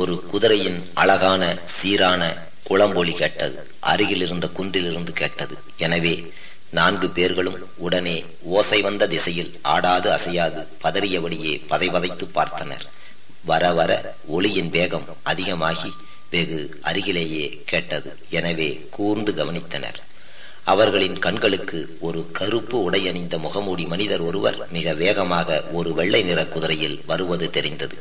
ஒரு குதிரையின் அழகான சீரான குளம்பொலி கேட்டது. அருகில் இருந்த குன்றிலிருந்து கேட்டது. எனவே நான்கு பேர்களும் உடனே ஓசை வந்த திசையில் ஆடாது அசையாது பதறியபடியே பதைபதைத்து பார்த்தனர். வர வர ஒளியின் வேகம் அதிகமாகி வெகு அருகிலேயே கேட்டது. எனவே கூர்ந்து கவனித்தனர். அவர்களின் கண்களுக்கு ஒரு கருப்பு உடை அணிந்த முகமூடி மனிதர் ஒருவர் மிக வேகமாக ஒரு வெள்ளை நிற குதிரையில் வருவது தெரிந்தது.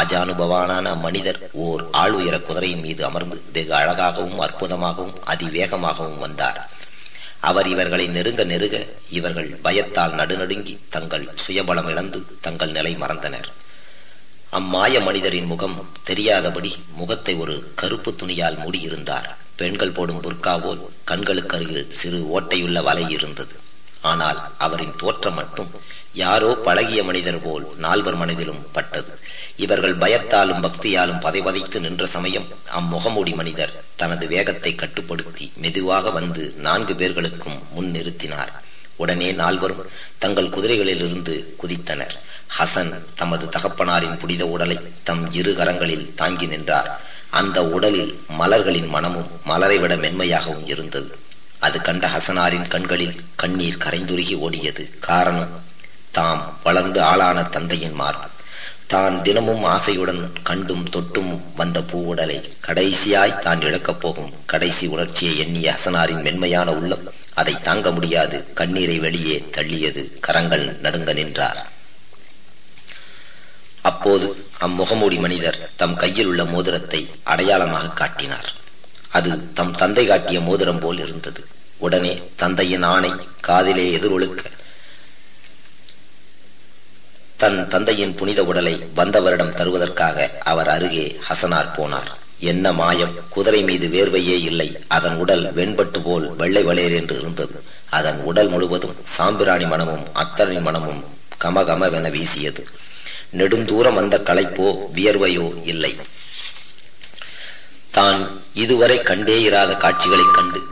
ஆஜானுபவானான மனிதர் ஓர் ஆளுயர குதிரையின் மீது அமர்ந்து வெகு அழகாகவும் அற்புதமாகவும் அதிவேகமாகவும் வந்தார். அவர் இவர்களை நெருங்க நெருங்க இவர்கள் பயத்தால் நடுநடுங்கி தங்கள் சுயபலம் இழந்து தங்கள் நிலை மறந்தனர். அம்மாய மனிதரின் முகம் தெரியாதபடி முகத்தை ஒரு கருப்பு துணியால் மூடியிருந்தார் பெண்கள் போடும் புர்கா போல் கண்களுக்கு அருகில் சிறு ஓட்டையுள்ள வலை இருந்தது. ஆனால் அவரின் தோற்றம் மட்டும் யாரோ பழகிய மனிதர் போல் நால்வர் மனதிலும் பட்டது. இவர்கள் பயத்தாலும் பக்தியாலும் பதைவதைத்து நின்ற சமயம் அம்முகமூடி மனிதர் தனது வேகத்தை கட்டுப்படுத்தி மெதுவாக வந்து நான்கு பேர்களுக்கும் முன் நிறுத்தினார். உடனே நால்வரும் தங்கள் குதிரைகளிலிருந்து குதித்தனர். ஹசன் தமது தகப்பனாரின் புனித உடலை தம் இரு கரங்களில் தாங்கி நின்றார். அந்த உடலில் மலர்களின் மனமும் மலரை விட மென்மையாகவும் இருந்தது. அது கண்ட ஹசனாரின் கண்களில் கண்ணீர் கரைந்துருகி ஓடியது. காரணம் தாம் வளர்ந்து ஆளான தந்தையின் மார்பு. தான் தினமும் ஆசையுடன் கண்டும் தொட்டும் வந்த பூவுடலை கடைசியாய் தான் இழக்கப் போகும் கடைசி உணர்ச்சியை எண்ணிய ஹசனாரின் மென்மையான உள்ளம் அதை தாங்க முடியாது. கண்ணீரை வெளியே தள்ளியது கரங்கள் நடுங்க நின்றார். அப்போது அம்முகமூடி மனிதர் தம் கையில் உள்ள மோதிரத்தை அடையாளமாக காட்டினார். அது தம் தந்தை காட்டிய மோதிரம் போல் இருந்தது. உடனே தந்தையின் ஆணை காதிலே எதிரொலுக்க தன் தந்தையின் புனித உடலை வந்தவரிடம் தருவதற்காக அவர் அருகே ஹசனார் போனார். என்ன மாயம்? குதிரை மீது வேர்வையே இல்லை. அதன் உடல் வெண்பட்டு போல் வெள்ளை வளையர் என்று இருந்தது. அதன் உடல் முழுவதும் சாம்பிராணி மனமும் அத்தனை மனமும் கமகமவென வீசியது. நெடுந்தூரம் வந்த களைப்போ வியர்வையோ இல்லை. தான் இதுவரை கண்டே இராத காட்சிகளைக் கண்டு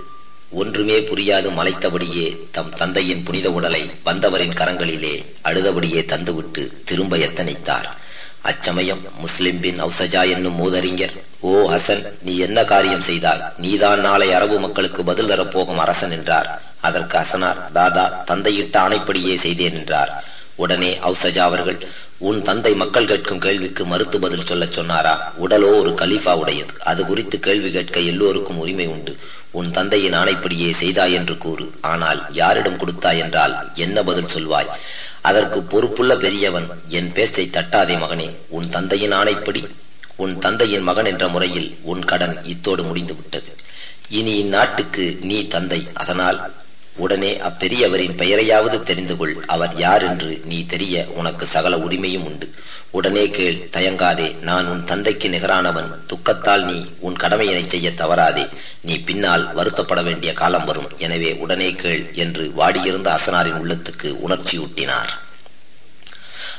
ஒன்றுமே புரியாது மலைத்தபடியே தம் தந்தையின் புனித உடலை வந்தவரின் கரங்களிலே அழுதபடியே தந்துவிட்டு திரும்ப எத்தனைத்தார்? அச்சமயம் முஸ்லிம் பின் அவுசஜா என்னும் மூதறிஞர் ஓ ஹசன் நீ என்ன காரியம் செய்தால் நீதான் நாளை அரபு மக்களுக்கு பதில் தரப்போகும் அரசன் என்றார். அதற்கு ஹசனார் தாதா தந்தையிட்ட ஆணைப்படியே செய்தேன் என்றார். உடனே அவுசஜா அவர்கள் உன் தந்தை மக்கள் கேட்கும் கேள்விக்கு மறுத்து பதில் சொல்ல சொன்னாரா? உடலோ ஒரு கலீஃபா உடையது. அது குறித்து கேள்வி கேட்க எல்லோருக்கும் உரிமை உண்டு. உன் தந்தையின் ஆணைப்படியே செய்தாய் என்று கூறு. ஆனால் யாரிடம் கொடுத்தாய் என்றால் என்ன பதில் சொல்வாய்? அதற்கு பொறுப்புள்ள பெரியவன் என் பேச்சை தட்டாதே மகனே உன் தந்தையின் ஆணைப்படி உன் தந்தையின் மகன் என்ற முறையில் உன் கடன் இத்தோடு முடிந்து விட்டது இனி இந்நாட்டுக்கு நீ தந்தை அதனால் உடனே அப்பெரியவரின் பெயரையாவது தெரிந்து கொள் அவர் யார் என்று நீ தெரிய உனக்கு சகல உரிமையும் உண்டு. உடனே கேள் தயங்காதே நான் உன் தந்தைக்கு நிகரானவன். துக்கத்தால் நீ உன் கடமையினை செய்ய தவறாதே. நீ பின்னால் வருத்தப்பட வேண்டிய காலம் வரும். எனவே உடனே கேள் என்று வாடியிருந்த அசனாரின் உள்ளத்துக்கு உணர்ச்சியூட்டினார்.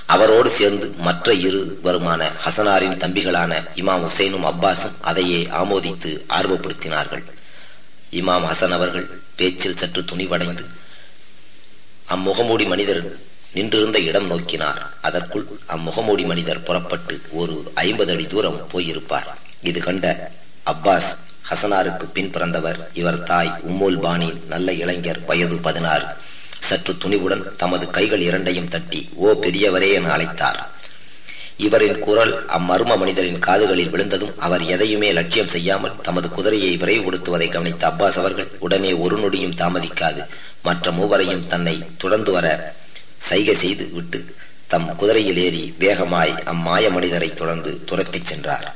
அவரோடு சேர்ந்து மற்ற இரு வருமான ஹசனாரின் தம்பிகளான இமாம் ஹுசைனும் அப்பாஸும் அதையே ஆமோதித்து ஆர்வப்படுத்தினார்கள். இமாம் ஹசன் அவர்கள் பேச்சில் சற்று துணிவடைந்து அம்முகமூடி மனிதர் நின்றிருந்த இடம் நோக்கினார். அதற்குள் அம்முகமூடி மனிதர் புறப்பட்டு ஒரு ஐம்பது அடி தூரம் போயிருப்பார். இது கண்ட அப்பாஸ் ஹசனாருக்கு பின் பிறந்தவர் இவர் தாய் உம்முல் பாணி நல்ல இளைஞர் வயது பதினாறு. சற்று துணிவுடன் தமது கைகள் இரண்டையும் தட்டி ஓ பெரியவரே என அழைத்தார். இவரின் குரல் அம்மர்ம மனிதரின் காதுகளில் விழுந்ததும் அவர் எதையுமே லட்சியம் செய்யாமல் தமது குதிரையை விரைவுபடுத்துவதை கவனித்த அப்பாஸ் அவர்கள் உடனே ஒரு நொடியும் தாமதிக்காது. மற்ற மூவரையும் தன்னை தொடர்ந்து வர சைகை செய்து விட்டு தம் குதிரையில் ஏறி வேகமாய் அம்மாய மனிதரை தொடர்ந்து துரத்திச் சென்றார்.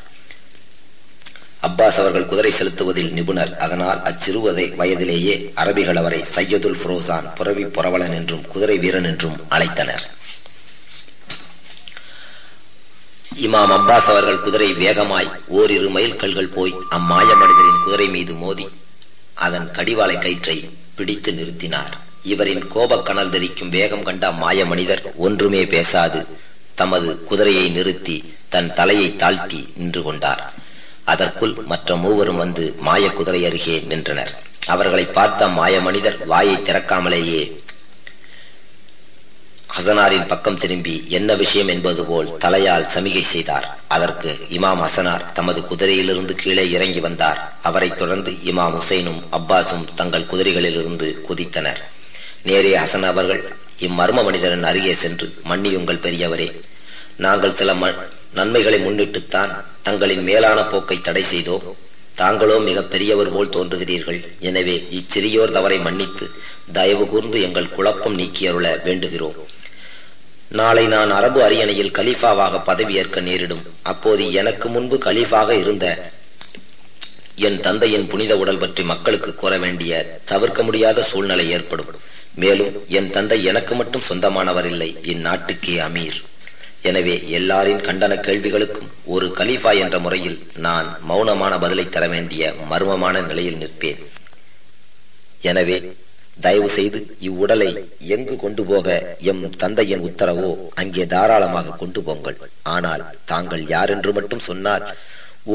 அப்பாஸ் அவர்கள் குதிரை செலுத்துவதில் நிபுணர். அதனால் அச்சிறுவதை வயதிலேயே அரபிகள் அவரை சையதுல் புரோசான் புறவி புரவலன் என்றும் குதிரை வீரன் என்றும் அழைத்தனர். இமாம் அப்பாஸ் அவர்கள் குதிரை வேகமாய் ஓரிரு மைல் கல்கள் போய் அம்மாய மனிதரின் குதிரை மீது மோதி அதன் கடிவாளை கயிற்றை பிடித்து நிறுத்தினார். இவரின் கோபக் கனல் தெரிக்கும் வேகம் கண்ட அம்மாய மனிதர் ஒன்றுமே பேசாது தமது குதிரையை நிறுத்தி தன் தலையை தாழ்த்தி நின்று கொண்டார். அதற்குள் மற்ற மூவரும் வந்து மாய குதிரை அருகே நின்றனர். அவர்களை பார்த்த மாய மனிதர் வாயை திறக்காமலேயே ஹசனாரின் பக்கம் திரும்பி என்ன விஷயம் என்பது போல் தலையால் சமிகை செய்தார். அதற்கு இமாம் ஹசனார் தமது குதிரையிலிருந்து கீழே இறங்கி வந்தார். அவரைத் தொடர்ந்து இமாம் ஹுசைனும் அப்பாஸும் தங்கள் குதிரைகளிலிருந்து குதித்தனர். நேரே ஹசன் அவர்கள் இம்மர்ம மனிதரின் அருகே சென்று மன்னியுங்கள் பெரியவரே நாங்கள் சில ம- நன்மைகளை முன்னிட்டுத்தான் தங்களின் மேலான போக்கை தடை செய்தோம். தாங்களோ மிக பெரியவர் போல் தோன்றுகிறீர்கள். எனவே இச்சிறியோர் தவறை மன்னித்து தயவு கூர்ந்து எங்கள் குழப்பம் நீக்கியருள வேண்டுகிறோம். நாளை நான் அரபு அரியணையில் கலீஃபாவாக பதவியேற்க நேரிடும். அப்போது எனக்கு முன்பு கலீஃபாக இருந்த என் தந்தையின் புனித உடல் பற்றி மக்களுக்கு கூற வேண்டிய தவிர்க்க முடியாத சூழ்நிலை ஏற்படும். மேலும் என் தந்தை எனக்கு மட்டும் சொந்தமானவர் இல்லை. இந்நாட்டுக்கே அமீர். எனவே எல்லாரின் கண்டன கேள்விகளுக்கும் ஒரு கலீஃபா என்ற முறையில் நான் மௌனமான பதிலை தர வேண்டிய மர்மமான நிலையில் நிற்பேன். எனவே தயவு செய்து இவ்வுடலை எங்கு கொண்டு போக எம் தந்தையின் உத்தரவோ அங்கே தாராளமாக கொண்டு போங்கள் ஆனால் தாங்கள் யார் என்று மட்டும் சொன்னால்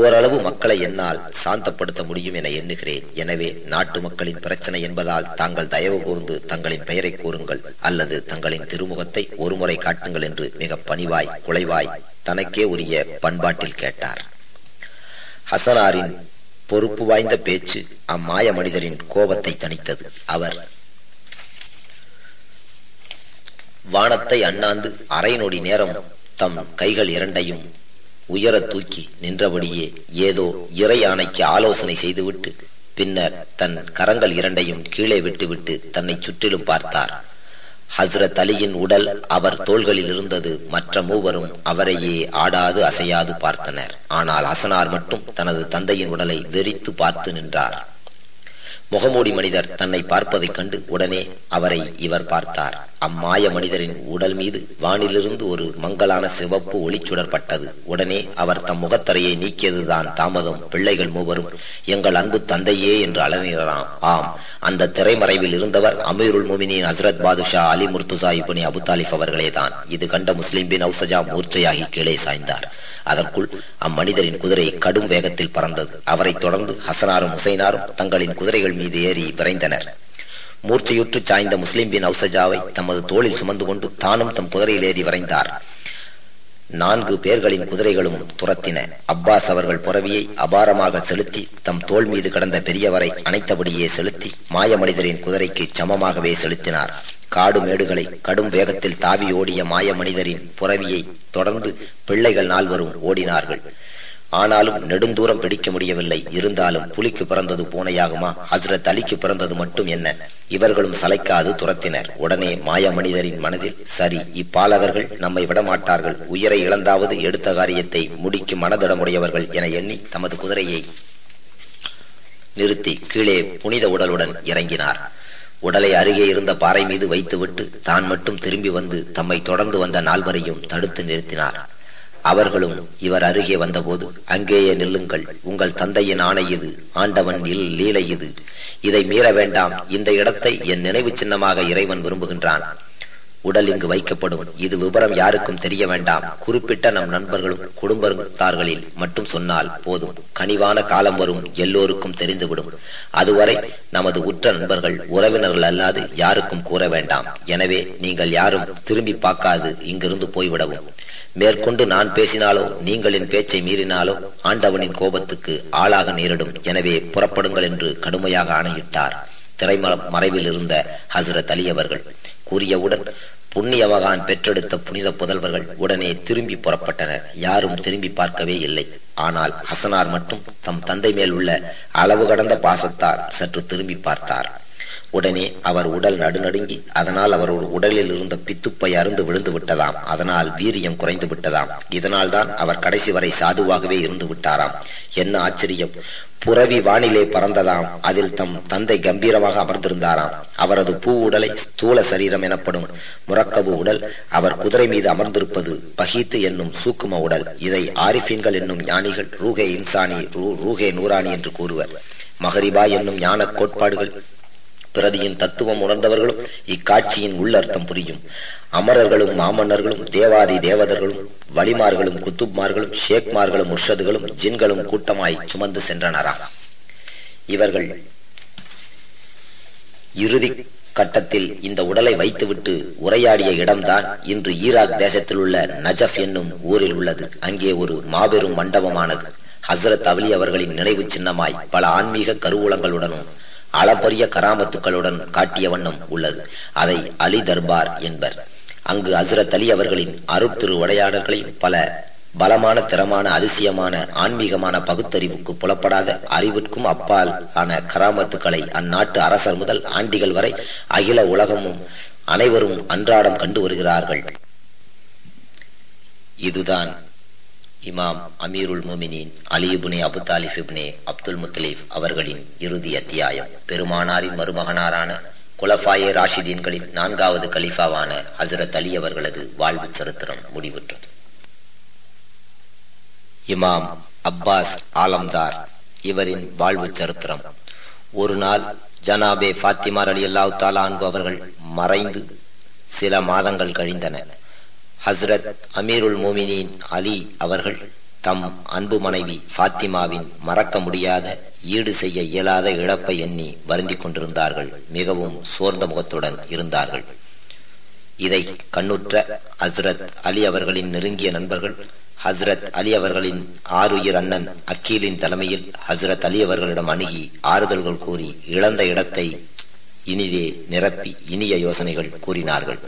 ஓரளவு மக்களை என்னால் சாந்தப்படுத்த முடியும் என எண்ணுகிறேன். எனவே நாட்டு மக்களின் பிரச்சனை என்பதால் தாங்கள் தயவு கூர்ந்து தங்களின் பெயரை கூறுங்கள். அல்லது தங்களின் திருமுகத்தை ஒருமுறை காட்டுங்கள் என்று மிக பணிவாய் குலைவாய் தனக்கே உரிய பண்பாட்டில் கேட்டார். ஹசனாரின் பொறுப்பு வாய்ந்த பேச்சு அம்மாய மனிதரின் கோபத்தை தணித்தது. அவர் வானத்தை அண்ணாந்து அரை நொடி நேரம் தம் கைகள் இரண்டையும் உயர தூக்கி நின்றபடியே ஏதோ இறை ஆணைக்கு ஆலோசனை செய்துவிட்டு பின்னர் தன் கரங்கள் இரண்டையும் கீழே விட்டுவிட்டு தன்னை சுற்றிலும் பார்த்தார். ஹஸ்ரத் அலியின் உடல் அவர் தோள்களில் இருந்தது. மற்ற மூவரும் அவரையே ஆடாது அசையாது பார்த்தனர். ஆனால் ஹசனார் மட்டும் தனது தந்தையின் உடலை வெறித்து பார்த்து நின்றார். முகமூடி மனிதர் தன்னை பார்ப்பதைக் கண்டு உடனே அவரை இவர் பார்த்தார். அம்மாய மனிதரின் உடல் மீது வானிலிருந்து ஒரு மங்கலான சிவப்பு ஒளிச்சுடர்பட்டது உடனே அவர் தம் முகத்தரையை நீக்கியதுதான் தாமதம். பிள்ளைகள் மூவரும் எங்கள் அன்பு தந்தையே என்று அலறினாராம். ஆம் அந்த திரைமறைவில் இருந்தவர் அமீருல் முமினின் ஹசரத் பாதுஷா அலி முர்துசா இபுனி அபு தாலிப் அவர்களேதான். இது கண்ட முஸ்லிம் பின் அவுசஜா மூர்ச்சையாகி கீழே சாய்ந்தார். அதற்குள் அம்மனிதரின் குதிரை கடும் வேகத்தில் பறந்தது. அவரைத் தொடர்ந்து ஹசனாரும் ஹுசைனாரும் தங்களின் குதிரைகள் மீது ஏறி விரைந்தனர். மூர்ச்சையுற்று சாய்ந்த முஸ்லிம் பின் அவுசஜாவை தமது தோளில் சுமந்து கொண்டு தானும் தம் குதிரையில் ஏறி வரைந்தார். நான்கு பேர்களின் குதிரைகளும் துரத்தின. அப்பாஸ் அவர்கள் புறவியை அபாரமாக செலுத்தி தம் தோள் மீது கடந்த பெரியவரை அணைத்தபடியே செலுத்தி மாய மனிதரின் குதிரைக்கு சமமாகவே செலுத்தினார். காடு மேடுகளை கடும் வேகத்தில் தாவி ஓடிய மாய மனிதரின் புறவியை தொடர்ந்து பிள்ளைகள் நால்வரும் ஓடினார்கள். ஆனாலும் நெடுந்தூரம் பிடிக்க முடியவில்லை. இருந்தாலும் புலிக்கு பிறந்தது பூனையாகுமா? ஹசரத் அலிக்கு பிறந்தது மட்டும் என்ன? இவர்களும் சளைக்காது துரத்தினர். உடனே மாய மனிதரின் மனதில் சரி இப்பாலகர்கள் நம்மை விடமாட்டார்கள். உயிரை இழந்தாவது எடுத்த காரியத்தை முடிக்கும் மனதிடமுடையவர்கள் என எண்ணி தமது குதிரையை நிறுத்தி கீழே புனித உடலுடன் இறங்கினார். உடலை அருகே இருந்த பாறை மீது வைத்துவிட்டு தான் மட்டும் திரும்பி வந்து தம்மை தொடர்ந்து வந்த நால்வரையும் தடுத்து நிறுத்தினார். அவர்களும் இவர் அருகே வந்தபோது அங்கேயே நில்லுங்கள். உங்கள் தந்தையின் ஆணை இது. ஆண்டவன் இல் லீலை இது. இதை மீற வேண்டாம். இந்த இடத்தை என் நினைவு சின்னமாக இறைவன் விரும்புகின்றான். உடல் இங்கு வைக்கப்படும். இது விவரம் யாருக்கும் தெரிய வேண்டாம். குறிப்பிட்ட நம் நண்பர்களும் குடும்பத்தார்களில் மட்டும் சொன்னால் போதும். கனிவான காலம் வரும். எல்லோருக்கும் தெரிந்துவிடும். அதுவரை நமது உற்ற நண்பர்கள் உறவினர்கள் அல்லாது யாருக்கும் கூற வேண்டாம். எனவே நீங்கள் யாரும் திரும்பி பார்க்காது. இங்கிருந்து போய்விடவும். மேற்கொண்டு நான் பேசினாலோ நீங்கள் என் பேச்சை மீறினாலோ ஆண்டவனின் கோபத்துக்கு ஆளாக நேரிடும். எனவே புறப்படுங்கள் என்று கடுமையாக ஆணையிட்டார். திரைமல மறைவில் இருந்த ஹசரத் அலி அவர்கள். கூறியவுடன் புண்ணியவகான் பெற்றெடுத்த புனித புதல்வர்கள் உடனே திரும்பி புறப்பட்டனர். யாரும் திரும்பி பார்க்கவே இல்லை. ஆனால் ஹசனார் மட்டும் தம் தந்தை மேல் உள்ள அளவு கடந்த பாசத்தால் சற்று திரும்பி பார்த்தார். உடனே அவர் உடல் நடுநடுங்கி அதனால் அவரோட உடலில் இருந்த பித்துப்பை அருந்து விழுந்து விட்டதாம். அதனால் வீரியம் குறைந்து விட்டதாம். இதனால் தான் அவர் கடைசி வரை சாதுவாகவே இருந்து விட்டாராம். என்ன ஆச்சரியம். புறவி வானிலே பறந்ததாம். அதில் தம் தந்தை கம்பீரமாக அமர்ந்திருந்தாராம். அவரது பூ உடலை ஸ்தூல சரீரம் எனப்படும் முரக்கபு உடல் அவர் குதிரை மீது அமர்ந்திருப்பது பகீத்து என்னும் சூக்கும உடல். இதை ஆரிஃபீன்கள் என்னும் ஞானிகள் ரூகே இன்சானி ரூ ரூகே நூரானி என்று கூறுவர். மகரிபா என்னும் ஞான கோட்பாடுகள் பிரதியின் தத்துவம் உணர்ந்தவர்களும் இக்காட்சியின் உள்ளர்த்தம் புரியும். அமரர்களும் மாமன்னர்களும் தேவாதி தேவதர்களும் வலிமார்களும் குத்துப்மார்களும் ஷேக்மார்களும் முர்ஷதுகளும் ஜின்களும் கூட்டமாய் சுமந்து சென்றனராம் இவர்கள் இறுதி கட்டத்தில் இந்த உடலை வைத்துவிட்டு உரையாடிய இடம்தான் இன்று ஈராக் தேசத்தில் உள்ள நஜஃப் என்னும் ஊரில் உள்ளது. அங்கே ஒரு மாபெரும் மண்டபமானது. ஹசரத் அவலி அவர்களின் நினைவு சின்னமாய் பல ஆன்மீக கருவூலங்களுடனும் அளப்பரிய கராமத்துக்களுடன் காட்டிய வண்ணம் உள்ளது. அதை அலி தர்பார் என்பர். அங்கு ஹசரத் அலி அவர்களின் அருட்திரு பல பலமான திறமான அதிசயமான ஆன்மீகமான பகுத்தறிவுக்கு புலப்படாத அறிவிற்கும் அப்பால் ஆன கராமத்துக்களை அந்நாட்டு அரசர் முதல் ஆண்டிகள் வரை அகில உலகமும் அனைவரும் அன்றாடம் கண்டு வருகிறார்கள். இதுதான் இமாம் அமீருல் முமினின் அலியுபுனே அபு அப்துல் முத்தலீப் அவர்களின் இறுதி அத்தியாயம். பெருமானாரின் மருமகனாரான குலஃபாயே ராஷிதீன்களின் நான்காவது கலிஃபாவான ஹசரத் அலி அவர்களது வாழ்வு சரித்திரம் முடிவுற்றது. இமாம் அப்பாஸ் ஆலம்தார் இவரின் வாழ்வு சரித்திரம். ஒரு நாள் ஜனாபே ஃபாத்திமார் அலி அல்லாஹு தாலான்கு அவர்கள் மறைந்து சில மாதங்கள் கழிந்தன. ஹஸ்ரத் அமீருல் மோமினின் அலி அவர்கள் தம் அன்பு மனைவி ஃபாத்திமாவின் மறக்க முடியாத ஈடு செய்ய இயலாத இழப்பை எண்ணி வருந்திக் கொண்டிருந்தார்கள். மிகவும் சோர்ந்த முகத்துடன் இருந்தார்கள். இதை கண்ணுற்ற ஹஸ்ரத் அலி அவர்களின் நெருங்கிய நண்பர்கள் ஹஸ்ரத் அலி அவர்களின் ஆறுயிர் அண்ணன் அக்கீலின் தலைமையில் ஹஸ்ரத் அலி அவர்களிடம் அணுகி ஆறுதல்கள் கூறி இழந்த இடத்தை இனிதே நிரப்பி இனிய யோசனைகள் கூறினார்கள்.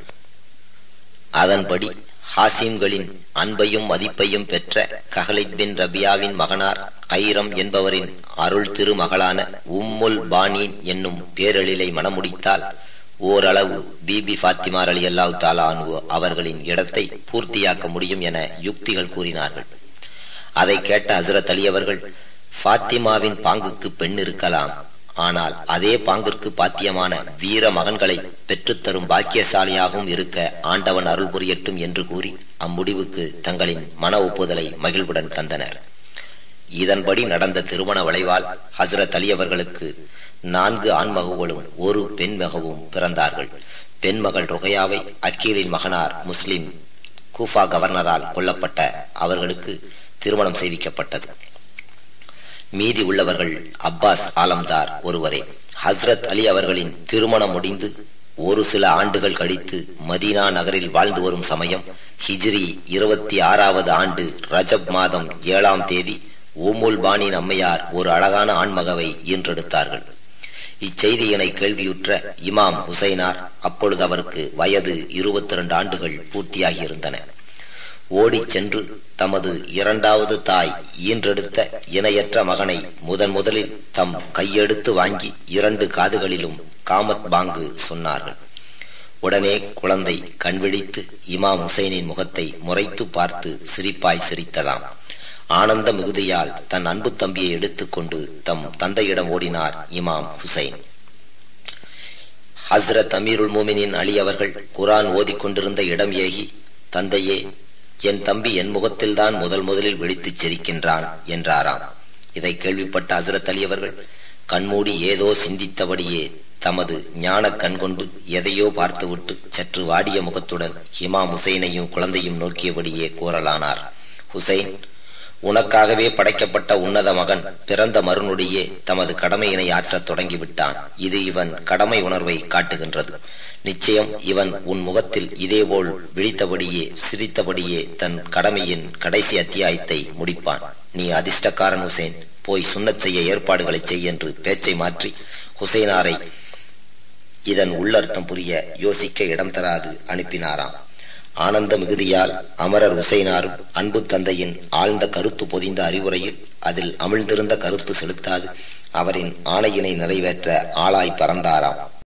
அதன்படி ஹாசிம்களின் அன்பையும் மதிப்பையும் பெற்ற கஹலித் பின் ரபியாவின் மகனார் கைரம் என்பவரின் அருள் திருமகளான உம்முல் பானின் என்னும் பேரழிலை மணமுடித்தால் ஓரளவு பிபி ஃபாத்திமார் அலி அல்லாஹ் தாலானு அவர்களின் இடத்தை பூர்த்தியாக்க முடியும் என யுக்திகள் கூறினார்கள். அதை கேட்ட ஹசரத் அலி அவர்கள் ஃபாத்திமாவின் பாங்குக்கு பெண் இருக்கலாம். ஆனால் அதே பாங்கிற்கு பாத்தியமான வீர மகன்களை பெற்றுத்தரும் பாக்கியசாலியாகவும் இருக்க ஆண்டவன் அருள் புரியட்டும் என்று கூறி அம்முடிவுக்கு தங்களின் மன ஒப்புதலை மகிழ்வுடன் தந்தனர். இதன்படி நடந்த திருமண வளைவால் ஹசரத் அலி அவர்களுக்கு நான்கு ஆண்மகவுகளும் ஒரு பெண் மகவும் பிறந்தார்கள். பெண் மகள் ருகையாவை அக்கீலின் மகனார் முஸ்லிம் கூஃபா கவர்னரால் கொல்லப்பட்ட அவர்களுக்கு திருமணம் செய்விக்கப்பட்டது. மீதி உள்ளவர்கள் அப்பாஸ் ஆலம்தார் ஒருவரே. ஹஸ்ரத் அலி அவர்களின் திருமணம் முடிந்து ஒரு சில ஆண்டுகள் கழித்து மதீனா நகரில் வாழ்ந்து வரும் சமயம் ஹிஜ்ரி இருபத்தி ஆறாவது ஆண்டு ரஜப் மாதம் ஏழாம் தேதி ஊமுல் பானின் அம்மையார் ஒரு அழகான ஆண்மகவை ஈன்றெடுத்தார்கள். இச்செய்தியினை கேள்வியுற்ற இமாம் ஹுசைனார் அப்பொழுது அவருக்கு வயது இருபத்தி இரண்டு ஆண்டுகள் பூர்த்தியாகியிருந்தன. ஓடிச் சென்று தமது இரண்டாவது தாய் ஈன்றெடுத்த இணையற்ற மகனை முதன் முதலில் தம் கையெடுத்து வாங்கி இரண்டு காதுகளிலும் காமத் பாங்கு சொன்னார்கள். உடனே குழந்தை கண்விழித்து இமாம் ஹுசைனின் முகத்தை முறைத்து பார்த்து சிரிப்பாய் சிரித்ததாம். ஆனந்த மிகுதியால் தன் அன்பு தம்பியை எடுத்துக்கொண்டு தம் தந்தையிடம் ஓடினார் இமாம் ஹுசைன். ஹஸ்ரத் அமீருல் மோமினின் அலி அவர்கள் குரான் ஓதிக்கொண்டிருந்த இடம் ஏகி தந்தையே என் தம்பி என் முகத்தில்தான் முதல் முதலில் விழித்துச் சிரிக்கின்றான் என்றாராம். இதை கேள்விப்பட்ட அசரத் அலி அவர்கள் கண்மூடி ஏதோ சிந்தித்தபடியே தமது ஞான கண் கொண்டு எதையோ பார்த்துவிட்டு சற்று வாடிய முகத்துடன் ஹிமா ஹுசைனையும் குழந்தையும் நோக்கியபடியே கூறலானார். ஹுசைன் உனக்காகவே படைக்கப்பட்ட உன்னத மகன் பிறந்த மறுநொடியே தமது கடமையினை ஆற்றத் தொடங்கிவிட்டான். இது இவன் கடமை உணர்வை காட்டுகின்றது. நிச்சயம் இவன் உன் முகத்தில் இதேபோல் விழித்தபடியே சிரித்தபடியே தன் கடமையின் கடைசி அத்தியாயத்தை முடிப்பான். நீ அதிர்ஷ்டக்காரன் ஹுசேன். போய் சுண்ணத் செய்ய ஏற்பாடுகளை செய் என்று பேச்சை மாற்றி ஹுசைனாரை இதன் உள்ளர்த்தம் புரிய யோசிக்க இடம் தராது அனுப்பினாராம். ஆனந்த மிகுதியால் அமரர் உசைனாரும் அன்பு தந்தையின் ஆழ்ந்த கருத்து பொதிந்த அறிவுரையில் அதில் அமிழ்ந்திருந்த கருத்து செலுத்தாது. அவரின் ஆணையினை நிறைவேற்ற ஆளாய் பறந்தாராம்.